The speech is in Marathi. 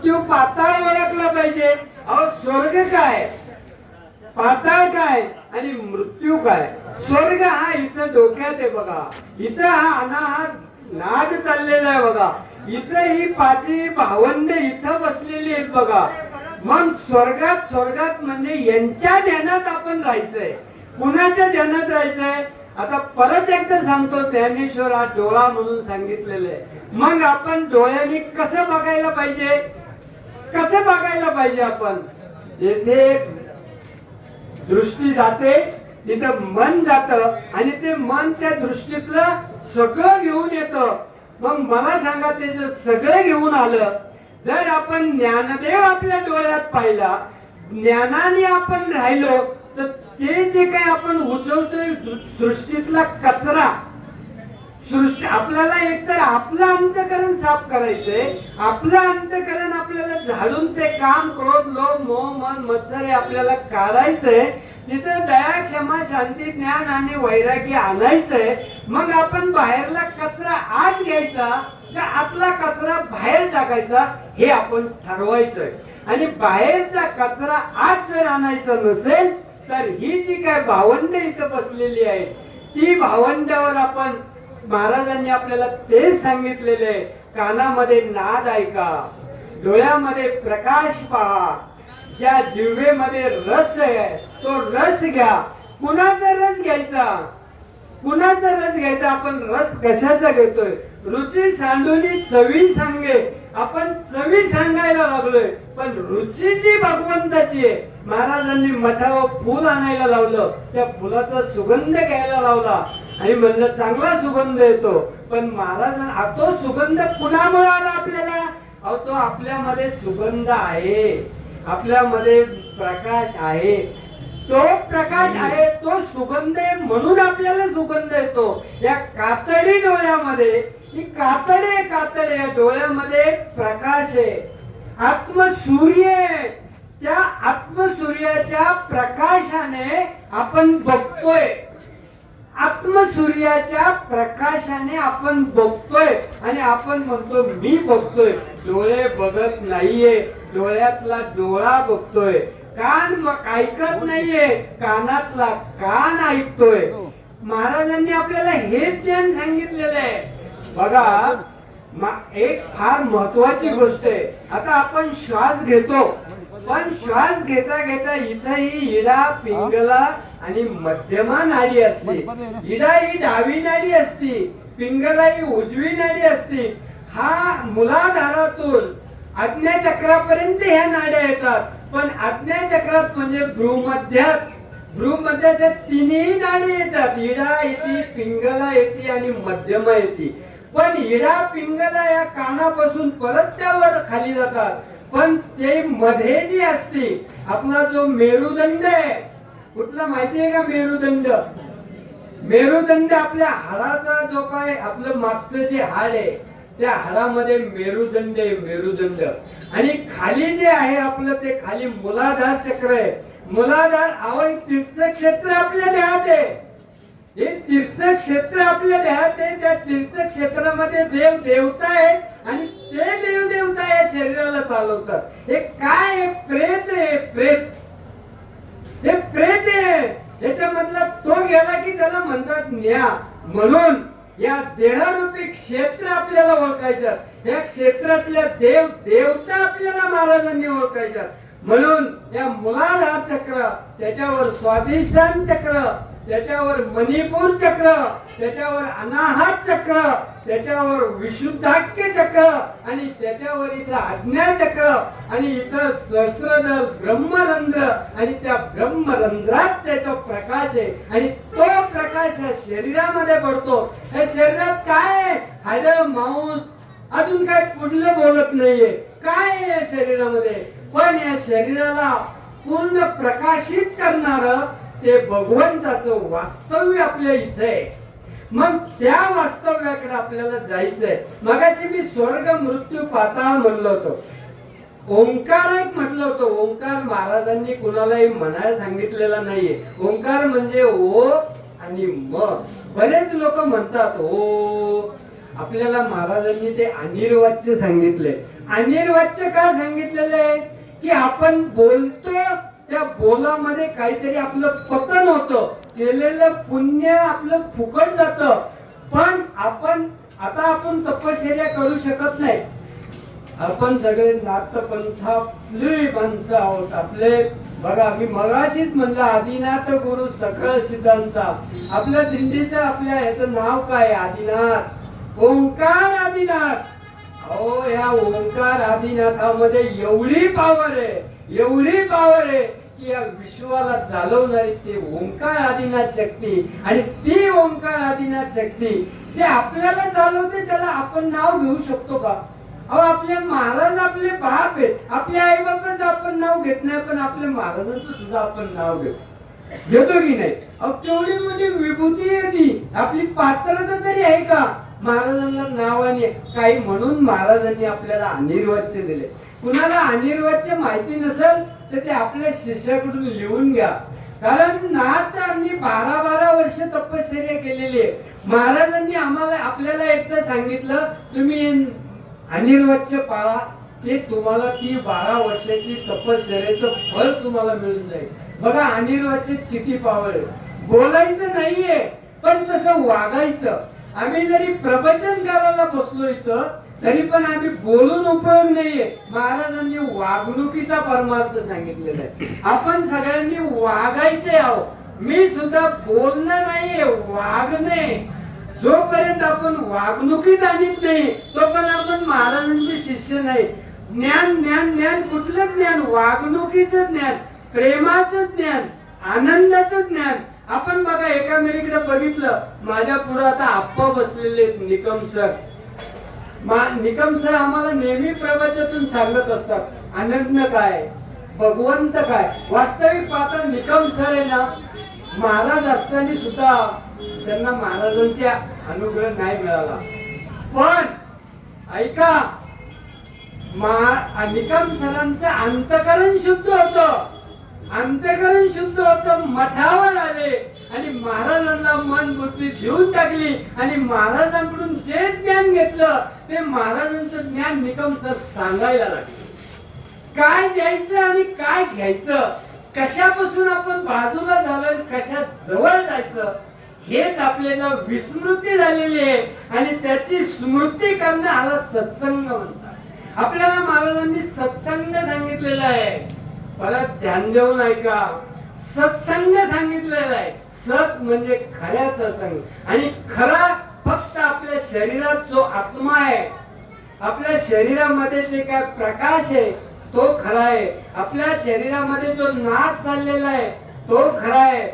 मृत्यू पाताळ ओळखला पाहिजे. अहो स्वर्ग काय? पाताळ काय? आणि मृत्यू काय? स्वर्ग हा इथं डोक्यात आहे बघा. इथं हा अनाहत नाद चाललेला आहे बघा. इथं ही पाचवी भावंड इथं बसलेली आहेत बघा. मग स्वर्गात स्वर्गात म्हणजे यांच्या ध्यानात आपण राहायचंय. कुणाच्या ध्यानात राहायचंय? आता परत एकदा सांगतो ज्ञानेश्वर हा डोळा म्हणून सांगितलेलं आहे. मग आपण डोळ्याने कसं बघायला पाहिजे? कसं बघायला पाहिजे आपण? जेथे दृष्टी जाते तिथं मन जात आणि ते मन त्या दृष्टीतलं सगळं घेऊन येतं. मग मला सांगा ते जर सगळं घेऊन आलं जर आपण ज्ञानदेव आपल्या डोळ्यात पाहिला ज्ञानाने आपण राहिलो तर ते जे काही आपण उचलतोय दृष्टीतला कचरा सृष्टी आपल्याला एकतर आपलं अंतकरण साफ करायचंय. आपलं अंतकरण आपल्याला झाडून ते काम क्रोध लोभ मोह मन मत्सर हे आपल्याला काढायचंय. तिथं दया क्षमा शांती ज्ञान आणि वैराग्य आणायचंय मग आपण बाहेरला कचरा आत घ्यायचा का आतला कचरा बाहेर टाकायचा हे आपण ठरवायचंय. आणि बाहेरचा कचरा आत जर आणायचा नसेल तर ही जी काय भावंड इथं बसलेली आहे ती भावंडावर आपण महाराजांनी आपल्याला तेच सांगितलेले कानामध्ये नाद ऐका डोळ्यामध्ये प्रकाश पहा. ज्या जिव्हेमध्ये रस आहे तो रस घ्या. कुणाचा रस घ्यायचा? कुणाचा रस घ्यायचा? आपण रस कशाचा घेतोय? रुची सांडूनी चवी सांगे. आपण चवी सांगायला लागलोय पण रुची जी भगवंताची आहे महाराजांनी मठावर फुल आणायला लावलं. त्या फुलाचा सुगंध घ्यायला लावला. आणि म्हणलं चांगला सुगंध येतो. पण महाराजांना तो सुगंध पुन्हा मिळाला आपल्याला? अहो तो आपल्यामध्ये सुगंध आहे. आपल्यामध्ये प्रकाश आहे. तो प्रकाश आहे तो सुगंध आहे म्हणून आपल्याला सुगंध येतो. या कातडी डोळ्यामध्ये ही कातडे कातडे या डोळ्यामध्ये प्रकाश आहे. आत्मसूर्य त्या आत्मसूर्याच्या प्रकाशाने आपण बघतोय. सूर्याच्या प्रकाशाने आपण बघतोय आणि आपण म्हणतो मी बघतोय. डोळे बघत नाहीये. डोळ्यातला डोळा बघतोय. कान मग ऐकत नाहीये. कानातला कान ऐकतोय. महाराजांनी आपल्याला हे ज्ञान सांगितलेलं आहे. बघा एक फार महत्वाची गोष्ट आहे. आता आपण श्वास घेतो. पण श्वास घेता घेता इथंही इडा पिंगला आणि मध्यमा नाडी असते. इडा ही डावी नाडी असती पिंगला ही उजवी नाडी असती. हा मुलाधारातून आज्ञाचक्रापर्यंत ह्या नाड्या येतात. पण आज्ञाचक्रात म्हणजे भ्रूमध्यात. भ्रूमध्याच्या तिन्ही नाडी येतात. इडा येते पिंगला येते आणि मध्यमा येते. पण इडा पिंगला या कानापासून परत त्यावर खाली जातात. पण ते मध्ये जी असते आपला जो मेरुदंड आहे कुठला माहिती आहे का मेरुदंड? मेरुदंड आपल्या हाडाचा जो काय आपलं मागचं जे हाड आहे त्या हाडामध्ये मेरुदंड आहे मेरुदंड. आणि खाली जे आहे आपलं ते खाली मुलाधार चक्र आहे. मुलाधार आवय तीर्थक्षेत्र आपल्या देहात आहे. हे तीर्थक्षेत्र आपल्या देहात आहे त्या तीर्थक्षेत्रामध्ये देव देवता आहे आणि ते देव देवता या शरीराला चालवतात. हे काय प्रेत आहे प्रेत. हे प्रेत आहे. याच्यामधला तो गेला की त्याला म्हणतात न्या. म्हणून या देहरूपी क्षेत्र आपल्याला ओळखायचं. या क्षेत्रातल्या देव देवता आपल्याला महाराजांनी ओळखायच्या म्हणून या मुलाधार चक्र त्याच्यावर स्वाधिष्ठान चक्र त्याच्यावर मणिपूर चक्र त्याच्यावर अनाहत चक्र त्याच्यावर विशुद्धाक्य चक्र आणि त्याच्यावर इथं आज्ञाचक्र आणि इथं सहस्रदल ब्रह्मरंध्र आणि त्या ब्रह्मरंध्रात त्याचा प्रकाश आहे. आणि तो प्रकाश या शरीरामध्ये पडतो. या शरीरात काय आहे? हाड मांस अजून काय पुढलं बोलत नाहीये. काय या शरीरामध्ये? पण या शरीराला पूर्ण प्रकाशित करणार ते भगवंताचं वास्तव्य आपल्या इथे आहे. मग त्या वास्तव्याकडे आपल्याला जायचंय. मगाशी मी स्वर्ग मृत्यू पाताळ म्हणलो होतो. ओंकार एक म्हटलं होतं. ओंकार महाराजांनी कुणालाही म्हणायला सांगितलेला नाहीये. ओंकार म्हणजे ओ आणि म. बरेच लोक म्हणतात ओ आपल्याला महाराजांनी ते अनिर्वाच्य सांगितले. अनिर्वाच्य का सांगितलेलं? आहे की आपण बोलतो त्या बोलामध्ये काहीतरी आपलं पतन होतं. केलेलं पुण्य आपलं फुकट जात. पण आपण आता आपण तपश्चर्या करू शकत नाही. आपण सगळे नाथपंथातले माणसं आहोत आपले. बघा मी मगाशीच म्हणलं आदिनाथ गुरु सकळ सिद्धांचा. आपल्या दिंडीचं आपल्या ह्याचं नाव काय आदिनाथ. ओंकार आदिनाथ. अहो या ओंकार आदिनाथामध्ये एवढी पावर आहे. एवढी पावर आहे. की या विश्वाला चालवणारी ते ओंकार आदिनाथ शक्ती आणि ती ओंकार आदिनाथ शक्ती जे आपल्याला चालवते त्याला आपण नाव घेऊ शकतो का? अहो आपले महाराज आपले बाप आहेत. आपल्या आई बाबाचं आपण नाव घेत नाही पण आपल्या महाराजांचं सुद्धा आपण नाव घेतो. घेतो की नाही? अहो तेवढी म्हणजे विभूती आहे ती. आपली पात्रता तरी आहे का? महाराजांना नावाने काही म्हणून महाराजांनी आपल्याला अनिर्वाच्य दिले. कुणाला अनिर्वाच्य माहिती नसेल तर ते आपल्या शिष्याकडून लिहून घ्या. कारण नाथ आम्ही बारा बारा वर्ष तपश्चर्या केलेली आहे. महाराजांनी आम्हाला आपल्याला एकदा सांगितलं तुम्ही अनिर्वच्य पाळा. ते तुम्हाला ती बारा वर्षाची तपश्चर्याचं फळ तुम्हाला मिळून जाईल. बघा अनिर्वचित किती पावळ आहे बोलायचं नाहीये पण तसं वागायचं. आम्ही जरी प्रवचन करायला बसलो इथं तरी पण आम्ही बोलून उपयोग नाहीये. महाराजांनी वागणुकीचा परमार्थ सांगितलेला आहे. आपण सगळ्यांनी वागायचे आहो मी सुद्धा बोलणं नाहीये वागणे. जोपर्यंत आपण वागणुकीत आणत नाही तोपर्यंत आपण महाराजांचे शिष्य नाही. ज्ञान ज्ञान ज्ञान कुठलं ज्ञान? वागणुकीचं ज्ञान प्रेमाचं ज्ञान आनंदाचं ज्ञान. आपण बघा एकामेकीकडे बघितलं माझ्या पुढे आता आप्पा बसलेले आहेत, निकम सर. निकम सर आम्हाला नेहमी प्रवचनातून सांगत असतात आनंद काय? भगवंत काय? वास्तविक पाहता निकम सर आहे ना महाराज असताना सुद्धा त्यांना महाराजांचे अनुग्रह नाही मिळाला. पण ऐका मा- निकम सरांचं अंतकरण शुद्ध होत. अंतकरण शुद्ध होत मठावर आले. आणि महाराजांना मन बुद्धी घेऊन टाकली आणि महाराजांकडून जे ज्ञान घेतलं ते महाराजांचं ज्ञान निकम सर सांगायला लागले. काय द्यायचं आणि काय घ्यायचं? कशापासून आपण बाजूला झालोय कशा जवळ जायचं? हेच आपल्याला विस्मृती झालेली आहे आणि त्याची स्मृती करणं आला सत्संग म्हणतात. आपल्याला महाराजांनी सत्संग सांगितलेला आहे. परत ध्यान देऊन ऐका. सत्संग सांगितलेला आहे. सत म्हणजे खऱ्याचा संग आणि खरा फक्त आपल्या शरीरात जो आत्मा आहे आपल्या शरीरामध्ये जे काय प्रकाश आहे तो खरा आहे. आपल्या शरीरामध्ये जो नाद चाललेला आहे तो खरा आहे.